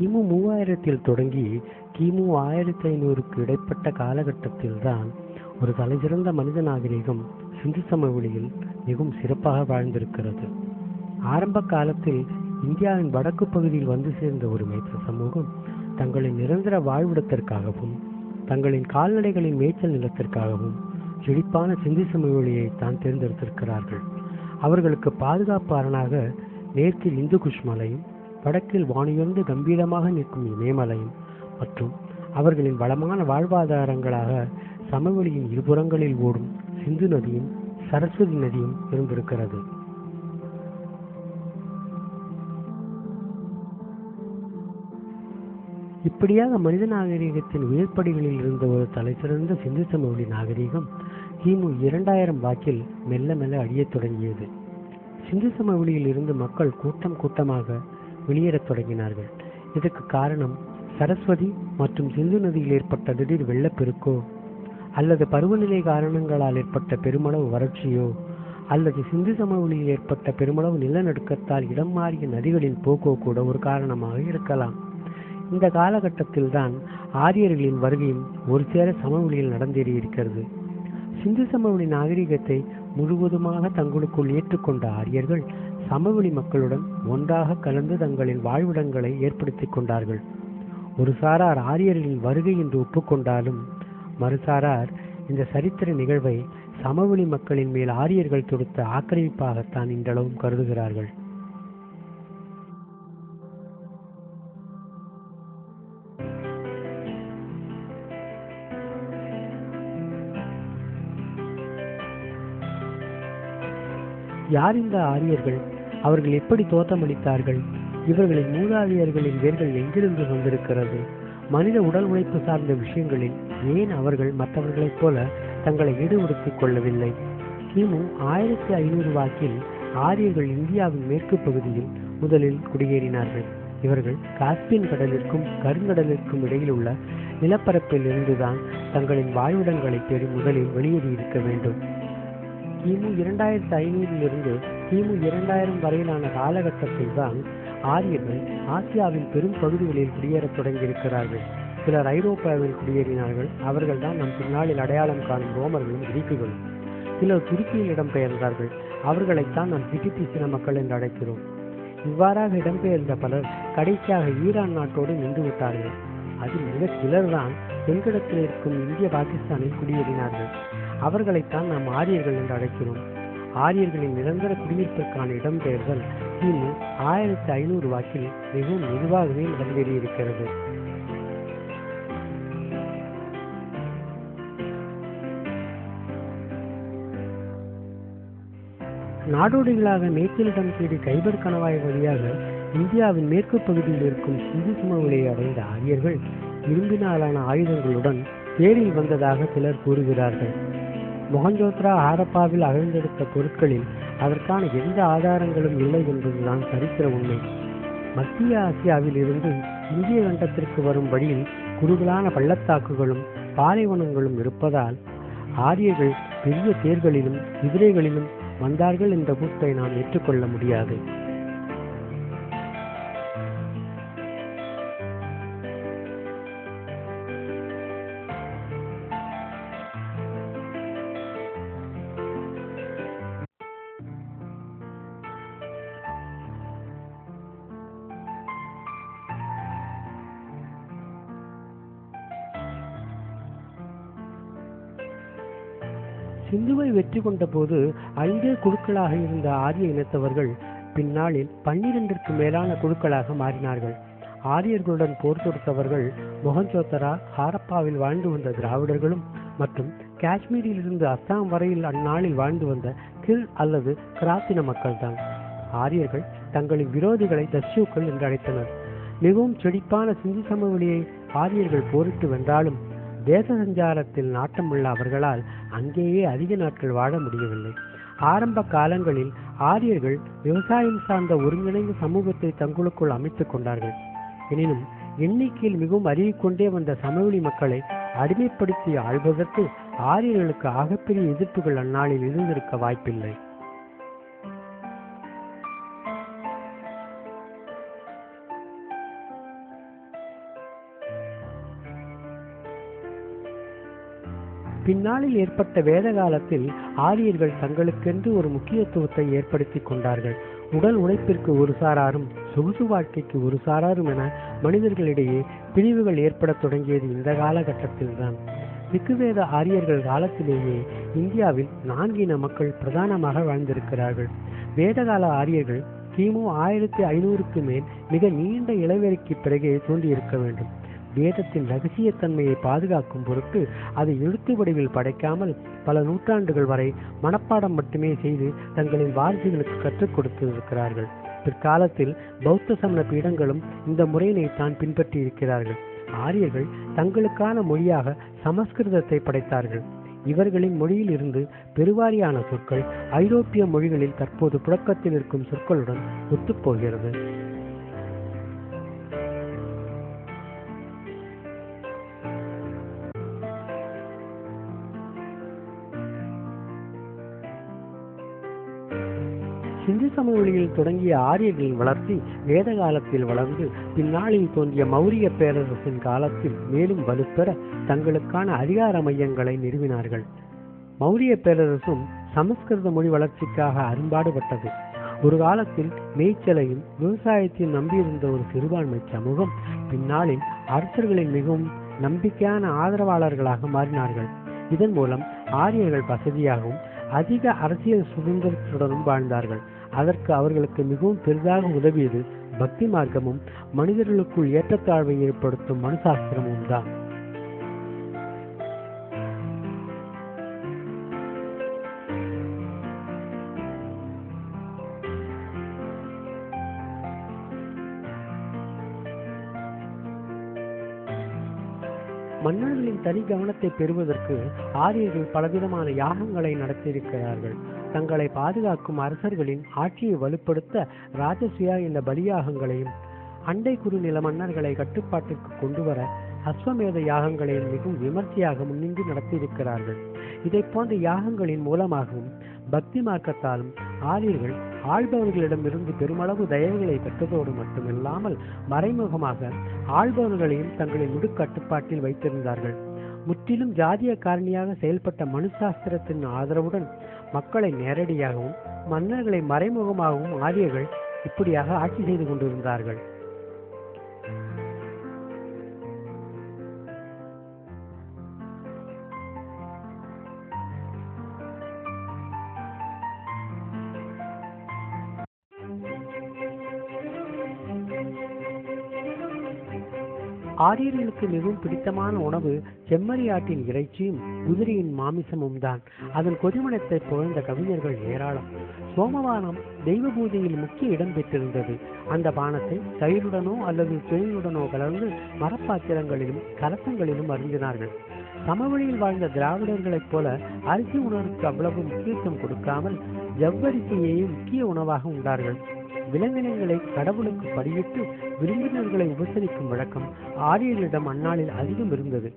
கிமு மூவாயிரத்தில் தொடங்கி கிமு ஆயிரத்தி ஐநூறுக்கு இடைப்பட்ட காலகட்டத்தில் தான் ஒரு தலைசிறந்த மனித நாகரிகம் சிந்து சமவெளியில் மிகவும் சிறப்பாக வாழ்ந்திருக்கிறது. ஆரம்ப காலத்தில் இந்தியாவின் வடக்கு பகுதியில் வந்து சேர்ந்த ஒரு மேய்ச்சல் சமூகம் தங்களின் நிரந்தர வாழ்விடத்திற்காகவும் தங்களின் கால்நடைகளின் மேய்ச்சல் நிலத்திற்காகவும் செழிப்பான சிந்து சமவெளியை தான் தேர்ந்தெடுத்திருக்கிறார்கள். அவர்களுக்கு பாதுகாப்பு அரணாக மேற்கில் இந்து குஷ்மலையும் வடக்கில் வானியுயர்ந்து கம்பீரமாக நிற்கும் இமயமலையும் மற்றும் அவர்களின் வளமான வாழ்வாதாரங்களாக சமவெளியின் இருபுறங்களில் ஓடும் சிந்து நதியும் சரஸ்வதி நதியும் இருந்திருக்கிறது. இப்படியாக மனித நாகரிகத்தின் உயர்ப்படிகளில் இருந்த ஒரு தலைசிறந்த சிந்து சமவெளி நாகரிகம் கிமு இரண்டாயிரம் வாக்கில் மெல்ல மெல்ல அழியத் தொடங்கியது. சிந்து சமவெளியில் இருந்து மக்கள் கூட்டம் கூட்டமாக வெளியேறத் தொடங்கினார்கள். இதற்கு காரணம் சரஸ்வதி மற்றும் சிந்து நதியில் ஏற்பட்ட திடீர் வெள்ளப்பெருக்கோ அல்லது பருவநிலை காரணங்களால் ஏற்பட்ட பெருமளவு வறட்சியோ அல்லது சிந்து சமவெளியில் ஏற்பட்ட பெருமளவு நிலநடுக்கத்தால் இடம் மாறிய நதிகளின் போக்கோ கூட ஒரு காரணமாக இருக்கலாம். இந்த காலகட்டத்தில் தான் ஆரியர்களின் வருகையும் ஒரு சேர சமவெளியில் நடந்தேறி இருக்கிறது. சிந்து சமவெளி நாகரிகத்தை முழுவதுமாக தங்களுக்குள் ஏற்றுக்கொண்ட ஆரியர்கள் சமவெளி மக்களுடன் ஒன்றாக கலந்து தங்களின் வாழ்விடங்களை ஏற்படுத்திக் கொண்டார்கள். ஒரு சாரார் ஆரியர்களின் வருகை என்று ஒப்புக்கொண்டாலும் மறுசாரார் இந்த சரித்திர நிகழ்வை சமவெளி மக்களின் மேல் ஆரியர்கள் தொடுத்த ஆக்கிரமிப்பாகத்தான் இன்றளவும் கருதுகிறார்கள். யார் இந்த ஆரியர்கள்? அவர்கள் எப்படி தோற்றமளித்தார்கள்? இவர்களின் மூதாதையர்களின் வேர்கள் எங்கிருந்து வந்திருக்கிறது? மனித உடல் உழைப்பு சார்ந்த விஷயங்களில் ஏன் அவர்கள் மற்றவர்களைப் போல தங்களை ஈடுபடுத்திக் கொள்ளவில்லை? கிமு ஆயிரத்தி ஐநூறு வாக்கில் ஆரியர்கள் இந்தியாவின் மேற்கு பகுதியில் முதலில் குடியேறினார்கள். இவர்கள் காஸ்பியன் கடலிற்கும் கருங்கடலிற்கும் இடையில் உள்ள நிலப்பரப்பில் இருந்துதான் தங்களின் வாழ்விடங்களை தேடி முதலில் வெளியேறி இருக்க வேண்டும். கிமு இரண்டாயிரத்தி ஐநூறிலிருந்து கிமு இரண்டாயிரம் வரையிலான காலகட்டத்தில் தான் ஆரியர்கள் ஆசியாவின் பெரும் பகுதிகளில் குடியேறத் தொடங்கியிருக்கிறார்கள். சிலர் ஐரோப்பாவில் குடியேறினார்கள். அவர்கள்தான் நம் பின்னாளில் அடையாளம் காணும் ரோமர்களும் கிரீக்குகளும் சிலர் துருக்கியில் இடம்பெயர்ந்தார்கள். அவர்களைத்தான் நாம் பிடித்தி சின மக்கள் என்று அழைக்கிறோம். இவ்வாறாக இடம்பெயர்ந்த பலர் கடைசியாக ஈரான் நாட்டோடு நின்று விட்டார்கள். அதில் மிக சிலர்தான் தென்கிழக்கில் இருக்கும் இந்திய பாகிஸ்தானில் குடியேறினார்கள். அவர்களைத்தான் நாம் ஆரியர்கள் என்று அழைக்கிறோம். ஆரியர்களின் நிரந்தர குடியிருப்பிற்கான இடம்பெயர்தல் கிமு ஆயிரத்தி ஐநூறு வாக்கில் மிகவும் மெதுவாகவே நடந்தேறியிருக்கிறது. நாடோடிகளாக மேற்கிலிடம் தேடி கைபர் கணவாய் வழியாக இந்தியாவின் மேற்கு பகுதியில் இருக்கும் சிந்து சமவெளியை அடைந்த ஆரியர்கள் இரும்பினாலான ஆயுதங்களுடன் தேரில் வந்ததாக சிலர் கூறுகிறார்கள். மொஹஞ்சோத்ரா ஹாரப்பாவில் அகழ்ந்தெடுத்த பொருட்களில் அதற்கான எந்த ஆதாரங்களும் இல்லை என்பதுதான் சரித்திர உண்மை. மத்திய ஆசியாவில் இருந்து இந்திய கண்டத்திற்கு வரும் வழியில் குறுகலான பள்ளத்தாக்குகளும் பாலைவனங்களும் இருப்பதால் ஆரியர்கள் பெரிய தேர்களிலும் குதிரைகளிலும் வந்தார்கள் என்ற கூற்றை நாம் ஏற்றுக்கொள்ள முடியாது. சிந்துவை வெற்றி கொண்ட போது ஐந்தே குழுக்களாக இருந்த ஆரிய இனத்தவர்கள் பின்னாளில் பன்னிரண்டிற்கு மேலான குழுக்களாக மாறினார்கள். ஆரியர்களுடன் போர் தொடுத்தவர்கள் மொஹஞ்சோத்தரா ஹாரப்பாவில் வாழ்ந்து வந்த திராவிடர்களும் மற்றும் காஷ்மீரில் இருந்து அஸ்ஸாம் வரையில் அந்நாளில் வாழ்ந்து வந்த கில் அல்லது கிராத்தின மக்கள்தான். ஆரியர்கள் தங்களின் விரோதிகளை தஸ்யூக்கள் என்று அழைத்தனர். மிகவும் செழிப்பான சிந்து சமவெளியை ஆரியர்கள் போரிட்டு வென்றாலும் தேச சஞ்சாரத்தில் நாட்டமுள்ள அவர்களால் அங்கேயே அதிக நாட்கள் வாழ முடியவில்லை. ஆரம்ப காலங்களில் ஆரியர்கள் விவசாயம் சார்ந்த ஒருங்கிணைந்த சமூகத்தை தங்களுக்குள் அமைத்துக் கொண்டார்கள். எனினும் எண்ணிக்கையில் மிகவும் அறிவிக்கொண்டே வந்த சமவெளி மக்களை அடிமைப்படுத்தி ஆள்வதற்கு ஆரியர்களுக்கு ஆகப்பெரிய எதிர்ப்புகள் அந்நாளில் இருந்திருக்க வாய்ப்பில்லை. பின்னாளில் ஏற்பட்ட வேத காலத்தில் ஆரியர்கள் தங்களுக்கென்று ஒரு முக்கியத்துவத்தை ஏற்படுத்தி கொண்டார்கள். உடல் உழைப்பிற்கு ஒரு சாராரும் சொகுசு வாழ்க்கைக்கு ஒரு சாராரும் என மனிதர்களிடையே பிரிவுகள் ஏற்படத் தொடங்கியது இந்த காலகட்டத்தில்தான். ரிக்குவேத ஆரியர்கள் காலத்திலேயே இந்தியாவில் நான்கின மக்கள் பிரதானமாக வாழ்ந்திருக்கிறார்கள். வேதகால ஆரியர்கள் கிமு ஆயிரத்தி ஐநூறுக்கு மேல் மிக நீண்ட இளவெளிக்கு பிறகே தோன்றியிருக்க வேண்டும். வேதத்தின் ரகசியத்தன்மையை பாதுகாக்கும் பொருட்டு அதை எழுத்து வடிவில் படைக்காமல் பல நூற்றாண்டுகள் வரை மனப்பாடம் மட்டுமே செய்து தங்களின் வாரிசுகளுக்கு கற்றுக் கொடுத்திருக்கிறார்கள். பிற்காலத்தில் பௌத்த சமண பீடங்களும் இந்த முறையினை தான் பின்பற்றி இருக்கிறார்கள் ஆரியர்கள் தங்களுக்கான மொழியாக சமஸ்கிருதத்தை படைத்தார்கள். இவர்களின் மொழியில் இருந்து பெருவாரியான சொற்கள் ஐரோப்பிய மொழிகளில் தற்போது புழக்கத்தில் இருக்கும் சொற்களுடன் ஒத்துப்போகிறது சிந்து சமவெளியில் தொடங்கிய ஆரியர்களின் வளர்ச்சி வேத காலத்தில் வளர்ந்து பின்னாளில் தோன்றிய மௌரிய பேரரசின் காலத்தில் மேலும் வலுப்பெற தங்களுக்கான அதிகார மையங்களை நிறுவினார்கள். மௌரிய பேரரசும் சமஸ்கிருத மொழி வளர்ச்சிக்காக அரும்பாடுபட்டது. ஒரு காலத்தில் மேய்ச்சலையும் விவசாயத்தையும் நம்பியிருந்த ஒரு சிறுபான்மை சமூகம் பின்னாளில் அரசர்களின் மிகவும் நம்பிக்கையான ஆதரவாளர்களாக மாறினார்கள். இதன் மூலம் ஆரியர்கள் வசதியாகவும் அதிக அரசியல் சுதந்திரத்துடனும் வாழ்ந்தார்கள். அதற்கு அவர்களுக்கு மிகவும் பெரிதாக உதவியது. பக்தி மார்க்கமும் மனிதர்களுக்குள் ஏற்றத்தாழ்வை ஏற்படுத்தும் மனுசாஸ்திரமும் தான். மன்னர்களின் தனி கவனத்தை பெறுவதற்கு ஆரியர்கள் பலவிதமான யாகங்களை நடத்தியிருக்கிறார்கள். தங்களை பாதுகாக்கும் அரசர்களின் ஆட்சியை வலுப்படுத்த ராஜசுயா என்ற பலியாகங்களையும் அண்டை குறுநில மன்னர்களை கட்டுப்பாட்டிற்கு கொண்டு வர அஸ்வமேத யாகங்களையும் மிகவும் விமர்சையாக முன்னின்று நடத்தியிருக்கிறார்கள். இதை போன்ற யாகங்களின் மூலமாகவும் பக்தி மார்க்கத்தாலும் ஆரியர்கள் ஆள்பவர்களிடமிருந்து பெருமளவு தயவுகளை பெற்றதோடு மட்டுமில்லாமல் மறைமுகமாக ஆள்பவர்களையும் தங்களின் முழு கட்டுப்பாட்டில் வைத்திருந்தார்கள். முற்றிலும் ஜாதிய காரணியாக செயல்பட்ட மனுசாஸ்திரத்தின் ஆதரவுடன் மக்களை நேரடியாகவும் மன்னர்களை மறைமுகமாகவும் ஆரியர்கள் இப்படியாக ஆட்சி செய்து கொண்டிருந்தார்கள். ஆரியர்களுக்கு மிகவும் பிடித்தமான உணவு செம்மறியாட்டின் இறைச்சியும் குதிரையின் மாமிசமும் தான். அதன் கொதிமணத்தை புகழ்ந்த கவிஞர்கள் ஏராளம். சோமவானம் தெய்வ பூஜையில் முக்கிய இடம் பெற்றிருந்தது. அந்த பானத்தை தயிருடனோ அல்லது தேனுடனோ கலந்து மரப்பாத்திரங்களிலும் கலசங்களிலும் அருந்தினார்கள். சமவெளியில் வாழ்ந்த திராவிடர்களைப் போல அரிசி உணவுக்கு அவ்வளவு முக்கியத்துவம் கொடுக்காமல் ஜவ்வரிசியையே முக்கிய உணவாக உண்டார்கள். விலங்கினங்களை கடவுளுக்கு படியிட்டு விருந்தினர்களை உபசரிக்கும் வழக்கம் ஆரியர்களிடம் அந்நாளில் அதிகம் இருந்தது.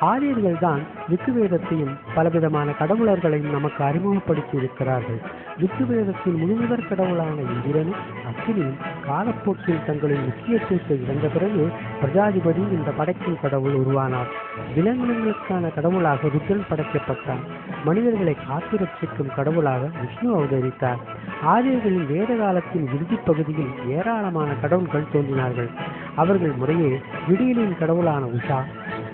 ஆரியர்கள் தான் ரிக்குவேதத்தையும் பலவிதமான கடவுளர்களையும் நமக்கு அறிமுகப்படுத்தி இருக்கிறார்கள் ரிக்குவேதத்தின் முழுமுதற் கடவுளான இந்திரனும் அக்கினியும் காலப்போக்கில் தங்களின் முக்கியத்துவத்தை இழந்த பிறகு பிரஜாதிபதி இந்த படைக்கும் கடவுள் உருவானார். விலங்கினங்களுக்கான கடவுளாக ருத்ரன் படைக்கப்பட்டார் மனிதர்களை காத்து ரட்சிக்கும் கடவுளாக விஷ்ணு அவதரித்தார். ஆரியர்களின் வேத காலத்தின் இறுதிப் பகுதியில் ஏராளமான கடவுள்கள் தோன்றினார்கள். அவர்கள் முறையே விடியலின் கடவுளான உஷா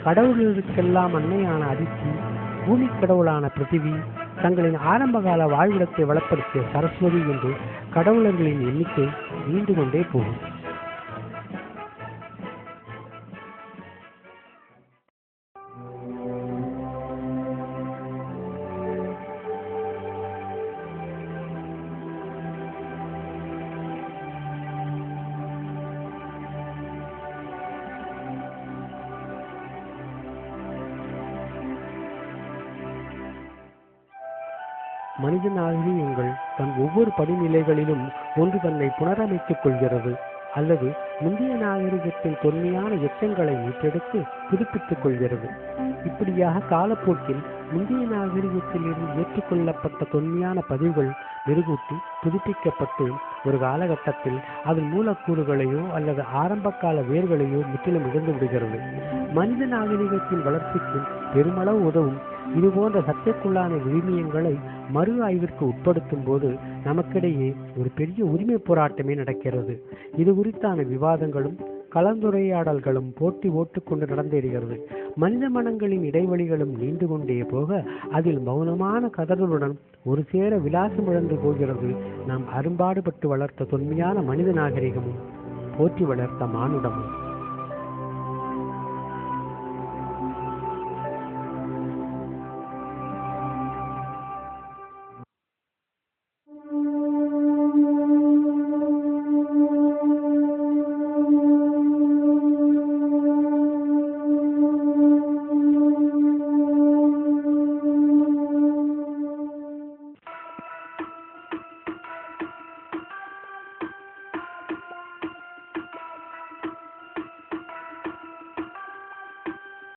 கடவுள்களுக்கெல்லாம் அன்னையான அதித்தி பூமி கடவுளான பிருத்திவி தங்களின் ஆரம்பகால வாழ்விடத்தை வளப்படுத்திய சரஸ்வதி என்று கடவுளர்களின் எண்ணிக்கை நீண்டு கொண்டே போகும். மனித நாகரிகங்கள் தன் ஒவ்வொரு படிநிலைகளிலும் ஒன்று தன்னை புனரமைத்துக் கொள்கிறது அல்லது முந்தைய நாகரிகத்தின் தொன்மையான எச்சங்களை மீட்டெடுத்து புதுப்பித்துக் கொள்கிறது. இப்படியாக காலப்போக்கில் முந்தைய நாகரிகத்தில் இருந்து ஏற்றுக்கொள்ளப்பட்ட தொன்மையான பதிவுகள் மெருகூட்டி புதுப்பிக்கப்பட்டு ஒரு காலகட்டத்தில் அதன் மூலக்கூறுகளையோ அல்லது ஆரம்பகால வேர்களையோ முற்றிலும் இழந்து விடுகிறது மனித நாகரிகத்தின் வளர்ச்சிக்கு பெருமளவு உதவும் இதுபோன்ற சர்ச்சைக்குள்ளான விழுமியங்களை மறு ஆய்விற்கு உட்படுத்தும் போது நமக்கிடையே ஒரு பெரிய உரிமை போராட்டமே நடக்கிறது. இது குறித்தான விவாதங்களும் கலந்துரையாடல்களும் போட்டி ஓட்டுக்கொண்டு நடந்தேறுகிறது. மனித மனங்களின் இடைவெளிகளும் நீண்டு கொண்டே போக அதில் மௌனமான கதறலுடன் ஒரு சேர விலாசம் இழந்து போகிறது. நாம் அரும்பாடுபட்டு வளர்த்த தொன்மையான மனித நாகரிகமும் போற்றி வளர்த்த மானுடமும்.